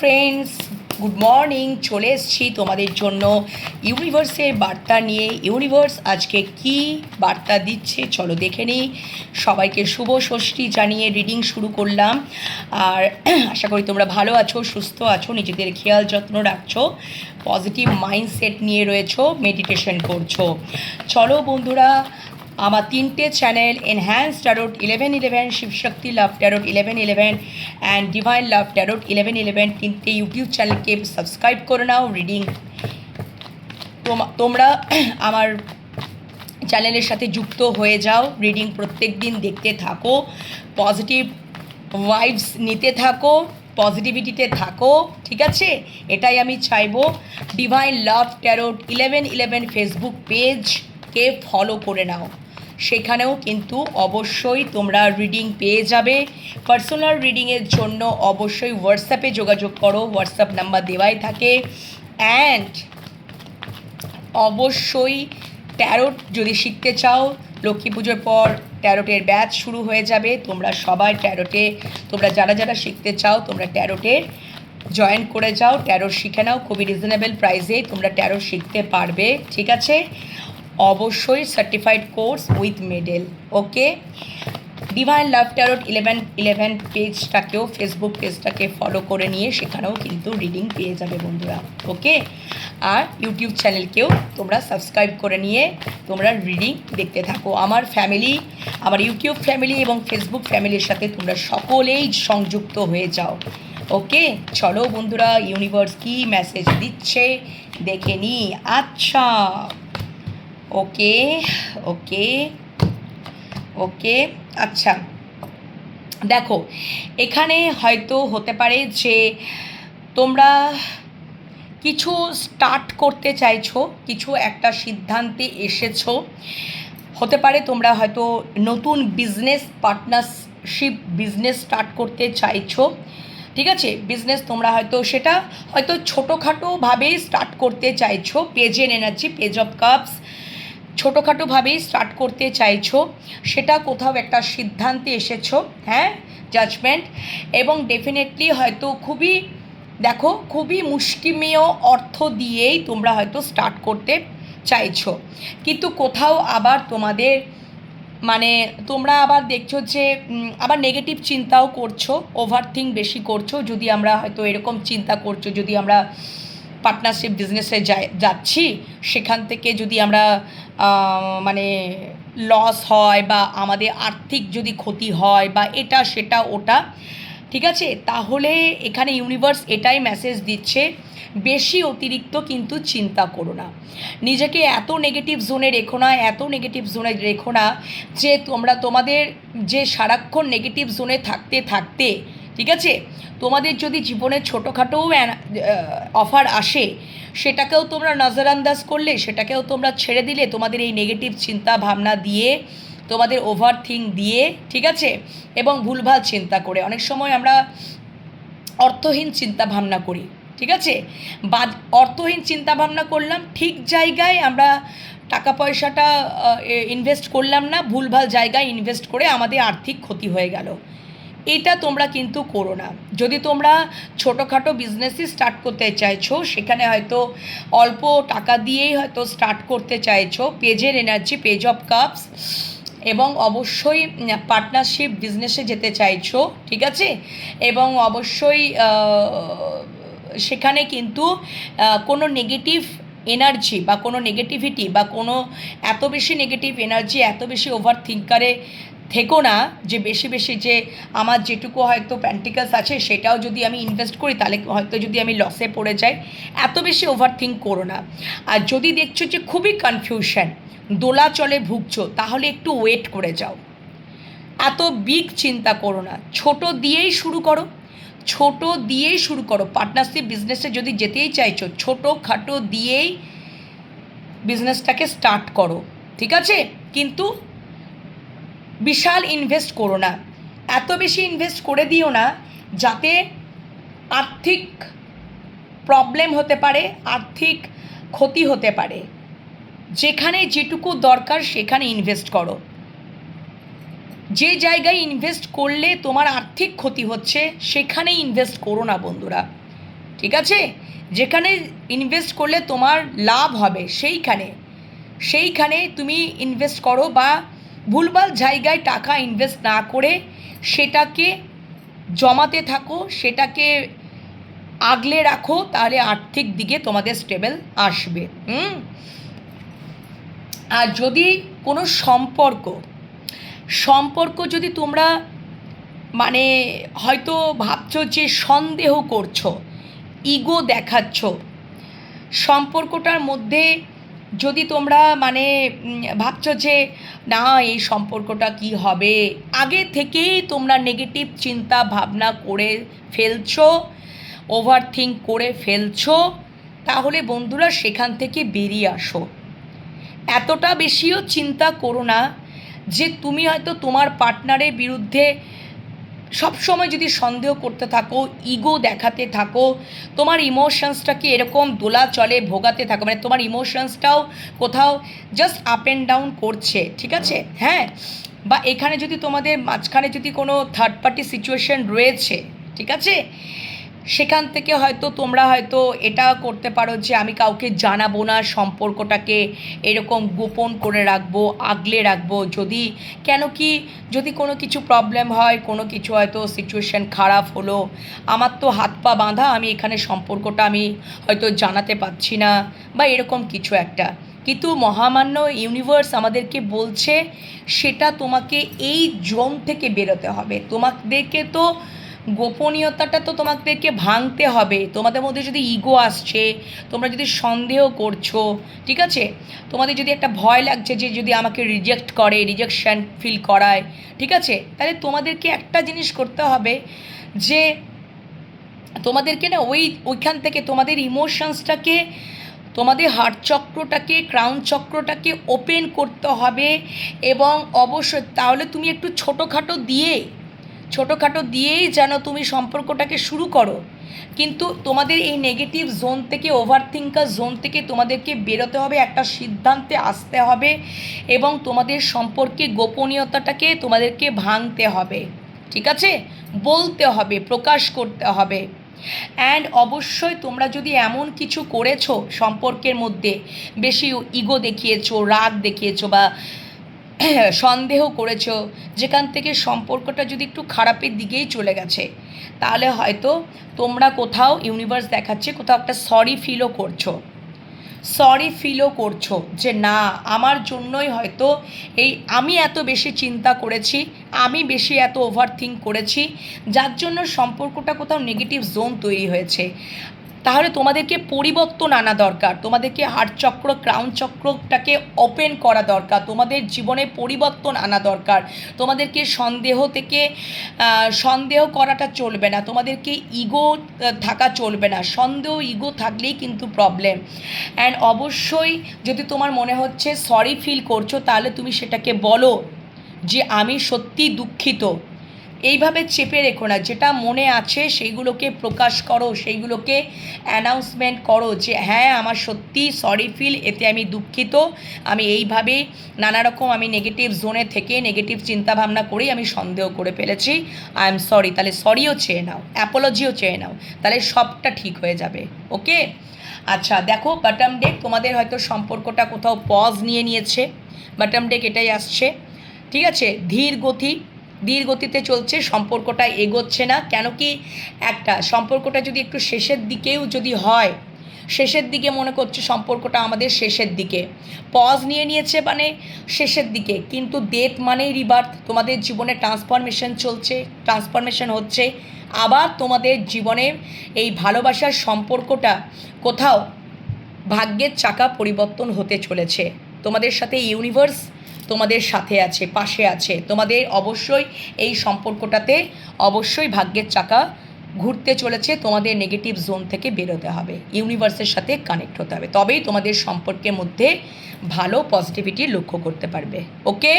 Friends good morning চলে এসেছি তোমাদের জন্য ইউনিভার্সের বার্তা নিয়ে। ইউনিভার্স আজকে কি বার্তা দিচ্ছে? চলো দেখে নিই। সবাইকে শুভ ষষ্ঠী জানিয়ে রিডিং শুরু করলাম। আর আশা করি তোমরা ভালো আছো, সুস্থ আছো, নিজেদের খেয়াল যত্ন রাখছো পজিটিভ মাইন্ডসেট নিয়ে রয়েছো মেডিটেশন করছ। চলো বন্ধুরা আমার তিনটে channel enhance tarot eleven eleven Shivshakti love tarot eleven eleven and divine love tarot eleven eleven তিনটে ইউটিউব চ্যানেলকে সাবস্ক্রাইব করে নাও রিডিং তোমরা আমার চ্যানেলের সাথে যুক্ত হয়ে যাও রিডিং প্রত্যেক দিন দেখতে থাকো পজিটিভ ভাইবস নিতে থাকো পজিটিভিটিতে থাকো, ঠিক আছে? এটাই আমি চাইব। Divine love tarot eleven eleven Facebook পেজকে follow করে নাও। সেখানেও কিন্তু অবশ্যই তোমরা রিডিং পেয়ে যাবে। পার্সোনাল রিডিংয়ের জন্য অবশ্যই হোয়াটসঅ্যাপে যোগাযোগ করো। হোয়াটসঅ্যাপ নাম্বার দেওয়াই থাকে। অ্যান্ড অবশ্যই ট্যারোট যদি শিখতে চাও, লক্ষ্মী পুজোর পর ট্যারোটের ব্যাচ শুরু হয়ে যাবে। তোমরা সবাই ট্যারোটে তোমরা যারা যারা শিখতে চাও, তোমরা ট্যারোটে জয়েন করে যাও। ট্যারোট শিখে নাও। খুবই রিজনেবল প্রাইসেই তোমরা ট্যারোট শিখতে পারবে। ঠিক আছে? অবশ্যই certified course with medal okay divine love tarot eleven eleven পেজটাকেও Facebook পেজটাকে ফলো করে নিয়ে সেখানেও কিন্তু রিডিং পেয়ে যাবে বন্ধুরা ওকে আর ইউটিউব চ্যানেলকেও তোমরা সাবস্ক্রাইব করে নিয়ে তোমরা রিডিং দেখতে থাকো। আমার ফ্যামিলি আমার ইউটিউব ফ্যামিলি এবং ফেসবুক ফ্যামিলির সাথে তোমরা সকলেই সংযুক্ত হয়ে যাও ওকে চলো বন্ধুরা ইউনিভার্স কী মেসেজ দিচ্ছে দেখে নি আচ্ছা! ওকে ওকে ওকে আচ্ছা। দেখো, এখানে হয়তো হতে পারে যে তোমরা কিছু স্টার্ট করতে চাইছো, কিছু একটা সিদ্ধান্তে এসেছ। হতে পারে তোমরা হয়তো নতুন বিজনেস পার্টনারশিপ বিজনেস স্টার্ট করতে চাইছো। ঠিক আছে? বিজনেস তোমরা হয়তো সেটা হয়তো ছোটোখাটোভাবেই স্টার্ট করতে চাইছো। পেজের এনার্জি পেজ অফ কাপস ছোটোখাটোভাবেই স্টার্ট করতে চাইছো, সেটা কোথাও একটা সিদ্ধান্তে এসেছ হ্যাঁ? জাজমেন্ট এবং ডেফিনেটলি হয়তো খুবই, দেখো, খুবই মুষ্টিমেয় অর্থ দিয়েই তোমরা হয়তো স্টার্ট করতে চাইছো। কিন্তু কোথাও আবার তোমাদের মানে তোমরা আবার দেখছ যে আবার নেগেটিভ চিন্তাও করছ ওভার থিঙ্ক বেশি করছ, যদি আমরা হয়তো এরকম চিন্তা করছ, যদি আমরা পার্টনারশিপ বিজনেসে যাচ্ছি, সেখান থেকে যদি আমরা মানে লস হয় বা আমাদের আর্থিক যদি ক্ষতি হয় বা এটা, সেটা, ওটা, ঠিক আছে? তাহলে এখানে ইউনিভার্স এটাই মেসেজ দিচ্ছে, বেশি অতিরিক্ত কিন্তু চিন্তা করো না। নিজেকে এত নেগেটিভ জোনে রেখো না, এত নেগেটিভ জোনে রেখো না যে তোমরা তোমাদের যে সারাক্ষণ নেগেটিভ জোনে থাকতে থাকতে ঠিক আছে? তোমাদের যদি জীবনে ছোটোখাটোও অফার আসে, সেটাকেও তোমরা নজরআন্দাজ করলে, সেটাকেও তোমরা ছেড়ে দিলে, তোমাদের এই নেগেটিভ চিন্তা ভাবনা দিয়ে, তোমাদের ওভার থিঙ্ক দিয়ে, ঠিক আছে? এবং ভুলভাল চিন্তা করে। অনেক সময় আমরা অর্থহীন চিন্তা ভাবনা করি, ঠিক আছে? বা অর্থহীন চিন্তা ভাবনা করলাম, ঠিক জায়গায় আমরা টাকা পয়সাটা ইনভেস্ট করলাম না, ভুলভাল জায়গায় ইনভেস্ট করে আমাদের আর্থিক ক্ষতি হয়ে গেল। এটা তোমরা কিন্তু করো না। যদি তোমরা ছোটোখাটো বিজনেসই স্টার্ট করতে চাইছো, সেখানে হয়তো অল্প টাকা দিয়েই হয়তো স্টার্ট করতে চাইছো পেজের এনার্জি পেজ অফ কাপস এবং অবশ্যই পার্টনারশিপ বিজনেসে যেতে চাইছো, ঠিক আছে? এবং অবশ্যই সেখানে কিন্তু কোনো নেগেটিভ এনার্জি বা কোনো নেগেটিভিটি বা কোনো এত বেশি নেগেটিভ এনার্জি এত বেশি ওভার থিঙ্কারে থেকো না যে বেশি বেশি যে আমার যেটুকু হয়তো প্যান্টিকালস আছে সেটাও যদি আমি ইনভেস্ট করি তাহলে হয়তো যদি আমি লসে পড়ে যাই। এত বেশি ওভার থিঙ্ক করো না। আর যদি দেখছ যে খুবই কনফিউশন দোলাচলে ভুগছো, তাহলে একটু ওয়েট করে যাও। এত বিগ চিন্তা করো না। ছোট দিয়েই শুরু করো। ছোট দিয়েই শুরু করো। পার্টনারশিপ বিজনেসে যদি যেতেই চাইছো, ছোটো খাটো দিয়েই বিজনেসটাকে স্টার্ট করো। ঠিক আছে? কিন্তু বিশাল ইনভেস্ট করো না। এত বেশি ইনভেস্ট করে দিও না যাতে আর্থিক প্রবলেম হতে পারে, আর্থিক ক্ষতি হতে পারে। যেখানে যেটুকু দরকার সেখানে ইনভেস্ট করো। যে জায়গায় ইনভেস্ট করলে তোমার আর্থিক ক্ষতি হচ্ছে, সেখানেই ইনভেস্ট করো না বন্ধুরা। ঠিক আছে? যেখানে ইনভেস্ট করলে তোমার লাভ হবে, সেইখানে। সেইখানে তুমি ইনভেস্ট করো বা ভুলভাল জায়গায় টাকা ইনভেস্ট না করে সেটাকে জমাতে থাকো, সেটাকে আগলে রাখো, তাহলে আর্থিক দিকে তোমাদের স্টেবল আসবে। হুম? আর যদি কোনো সম্পর্ক সম্পর্ক যদি তোমরা মানে হয়তো ভাবছ যে সন্দেহ করছ ইগো দেখাচ্ছ, সম্পর্কটার মধ্যে যদি তোমরা মানে ভাবছ যে না, এই সম্পর্কটা কি হবে, আগে থেকেই তোমরা নেগেটিভ চিন্তা ভাবনা করে ফেলছো ওভার থিঙ্ক করে ফেলছো, তাহলে বন্ধুরা সেখান থেকে বেরিয়ে আসো। এতটা বেশিও চিন্তা করো না। যে তুমি হয়তো তোমার পার্টনারের বিরুদ্ধে সবসময় যদি সন্দেহ করতে থাকো ইগো দেখাতে থাকো, তোমার ইমোশনসটাকে এরকম দোলা চলে, ভোগাতে থাকো মানে তোমার ইমোশনসটাও কোথাও জাস্ট আপ অ্যান্ড ডাউন করছে, ঠিক আছে? হ্যাঁ? বা এখানে যদি তোমাদের মাঝখানে যদি কোনো থার্ড পার্টি সিচুয়েশন রয়েছে, ঠিক আছে? সেখান থেকে হয়তো তোমরা হয়তো এটা করতে পারো যে আমি কাউকে জানাব না, সম্পর্কটাকে এরকম গোপন করে রাখব, আগলে রাখব। যদি, কেন কি যদি কোনো কিছু প্রবলেম হয়, কোনো কিছু হয়তো সিচুয়েশন খারাপ হলো, আমার তো হাত পা বাঁধা, আমি এখানে সম্পর্কটা আমি হয়তো জানাতে পারছি না, বা এরকম কিছু একটা। কিন্তু মহামান্য ইউনিভার্স আমাদেরকে বলছে, সেটা তোমাকে এই জোন থেকে বেরোতে হবে। তোমাদেরকে তো গোপনীয়তাটা তো তোমাদেরকে ভাঙতে হবে। তোমাদের মধ্যে যদি ইগো আসছে, তোমরা যদি সন্দেহ করছ, ঠিক আছে? তোমাদের যদি একটা ভয় লাগছে যে যদি আমাকে রিজেক্ট করে রিজেকশান ফিল করায়, ঠিক আছে? তাহলে তোমাদেরকে একটা জিনিস করতে হবে যে তোমাদেরকে না ওই, ওইখান থেকে তোমাদের ইমোশনসটাকে তোমাদের হার্ট চক্রটাকে ক্রাউন চক্রটাকে ওপেন করতে হবে এবং অবশ্যই তাহলে তুমি একটু ছোটোখাটো দিয়ে ছোটোখাটো দিয়েই যেন তুমি সম্পর্কটাকে শুরু করো। কিন্তু তোমাদের এই নেগেটিভ জোন থেকে ওভার থিঙ্কার জোন থেকে তোমাদেরকে বেরোতে হবে, একটা সিদ্ধান্তে আসতে হবে এবং তোমাদের সম্পর্কে গোপনীয়তাটাকে তোমাদেরকে ভাঙতে হবে। ঠিক আছে? বলতে হবে, প্রকাশ করতে হবে। অ্যান্ড অবশ্যই তোমরা যদি এমন কিছু করেছ সম্পর্কের মধ্যে, বেশি ইগো দেখিয়েছো, রাগ দেখিয়েছো বা সন্দেহ করেছ, যেখান থেকে সম্পর্কটা যদি একটু খারাপের দিকেই চলে গেছে, তাহলে হয়তো তোমরা কোথাও ইউনিভার্স দেখাচ্ছে, কোথাও একটা সরি ফিলও করছ। সরি ফিলও করছ যে না, আমার জন্যই হয়তো এই আমি এত বেশি চিন্তা করেছি, আমি বেশি এত ওভার থিঙ্ক করেছি, যার জন্য সম্পর্কটা কোথাও নেগেটিভ জোন তৈরি হয়েছে। তাহলে তোমাদেরকে পরিবর্তন আনা দরকার। তোমাদেরকে হার্ট চক্র, ক্রাউন চক্রটাকে ওপেন করা দরকার। তোমাদের জীবনে পরিবর্তন আনা দরকার। তোমাদেরকে সন্দেহ থেকে সন্দেহ করাটা চলবে না। তোমাদেরকে ইগো থাকা চলবে না। সন্দেহ, ইগো থাকলেই কিন্তু প্রবলেম। অ্যান্ড অবশ্যই যদি তোমার মনে হচ্ছে সরি ফিল করছ, তাহলে তুমি সেটাকে বলো যে আমি সত্যি দুঃখিত। এইভাবে চেপে রেখো না, যেটা মনে আছে সেইগুলোকে প্রকাশ করো, সেইগুলোকে অ্যানাউন্সমেন্ট করো যে হ্যাঁ আমার সত্যি সরি ফিল এতে আমি দুঃখিত, আমি এইভাবে নানা রকম আমি নেগেটিভ জোনে থেকে নেগেটিভ চিন্তাভাবনা করেই আমি সন্দেহ করে ফেলেছি। আই এম সরি তাহলে সরিও চেয়ে নাও অ্যাপোলজিও চেয়ে নাও, তাহলে সবটা ঠিক হয়ে যাবে, ওকে? আচ্ছা দেখো বাটাম ডেক তোমাদের হয়তো সম্পর্কটা কোথাও পজ নিয়ে নিয়েছে বাটাম ডেক এটাই আসছে, ঠিক আছে? ধীর গতি ধীর গতিতে চলছে, সম্পর্কটা এগোচ্ছে না। কেন কি একটা, সম্পর্কটা যদি একটু শেষের দিকেও যদি হয়, শেষের দিকে মনে করছে সম্পর্কটা আমাদের শেষের দিকে। পজ নিয়ে নিয়েছে মানে শেষের দিকে। কিন্তু ডেথ মানেই রিবার্থ তোমাদের জীবনে ট্রান্সফরমেশন চলছে ট্রান্সফরমেশন হচ্ছে। আবার তোমাদের জীবনে এই ভালোবাসার সম্পর্কটা কোথাও ভাগ্যের চাকা পরিবর্তন হতে চলেছে। তোমাদের সাথে ইউনিভার্স তোমাদের সাথে আছে, পাশে আছে। তোমাদের অবশ্যই এই সম্পর্কটাতে অবশ্যই ভাগ্যের চাকা ঘুরতে চলেছে, তোমাদের নেগেটিভ জোন থেকে বেরোতে হবে। ইউনিভার্সের সাথে কানেক্ট হতে হবে। তবেই তোমাদের সম্পর্কের মধ্যে ভালো পজিটিভিটি লক্ষ্য করতে পারবে। ওকে